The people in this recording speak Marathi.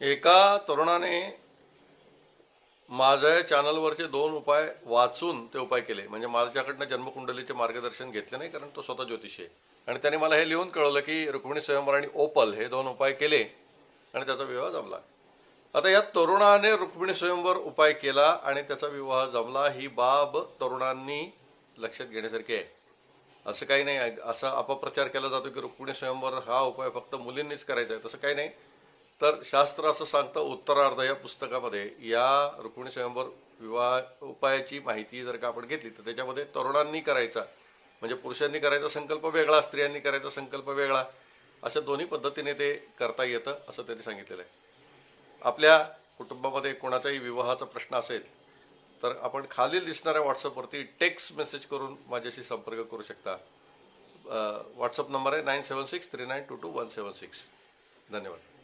एका तरुणाने माझ्या चॅनलवरचे दोन उपाय वाचून ते उपाय केले. म्हणजे माझ्याकडनं जन्मकुंडलीचे मार्गदर्शन घेतले नाही कारण तो स्वतः ज्योतिषी आहे. आणि त्याने मला हे लिहून कळवलं की रुक्मिणी स्वयंवर आणि ओपल हे दोन उपाय केले आणि त्याचा विवाह जमला. आता या तरुणाने रुक्मिणी स्वयंवर उपाय केला आणि त्याचा विवाह जमला ही बाब तरुणांनी लक्षात घेण्यासारखी आहे. असं काही नाही असा अपप्रचार केला जातो की रुक्मिणी स्वयंवर हा उपाय फक्त मुलींनीच करायचा आहे तसं काही नाही. तर शास्त्र असं सांगतं उत्तरार्ध या पुस्तकामध्ये या रुक्मिणी स्वयंवर विवाह उपायाची माहिती जर का आपण घेतली तर त्याच्यामध्ये तरुणांनी करायचा म्हणजे पुरुषांनी करायचा संकल्प वेगळा स्त्रियांनी करायचा संकल्प वेगळा अशा दोन्ही पद्धतीने ते करता येतं असं त्यांनी सांगितलेलं आहे. आपल्या कुटुंबामध्ये कोणाचाही विवाहाचा प्रश्न असेल तर आपण खालील दिसणाऱ्या व्हॉट्सअपवरती टेक्स्ट मेसेज करून माझ्याशी संपर्क करू शकता. व्हॉट्सअप नंबर आहे nine seven six three nine two two one seven six. धन्यवाद.